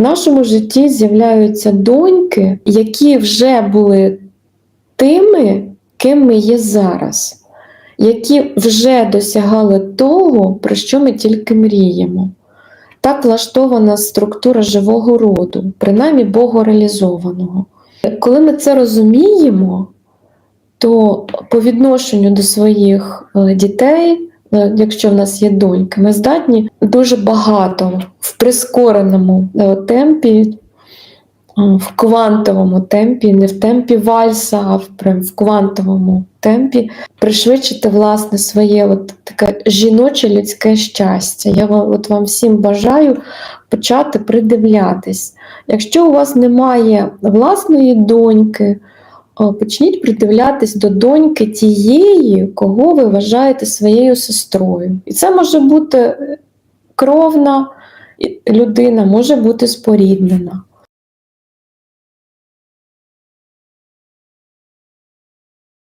В нашому житті з'являються доньки, які вже були тими, ким ми є зараз, які вже досягали того, про що ми тільки мріємо. Так влаштована структура живого роду, принаймні богореалізованого. Коли ми це розуміємо, то по відношенню до своїх е, дітей, якщо в нас є доньки, ми здатні дуже багато в прискореному е, темпі, е, в квантовому темпі, не в темпі вальса, а в, в квантовому темпі пришвидшити власне своє от таке жіноче людське щастя. Я от вам всім бажаю почати придивлятись. Якщо у вас немає власної доньки, почніть придивлятись до доньки тієї, кого ви вважаєте своєю сестрою. І це може бути кровна людина, може бути споріднена.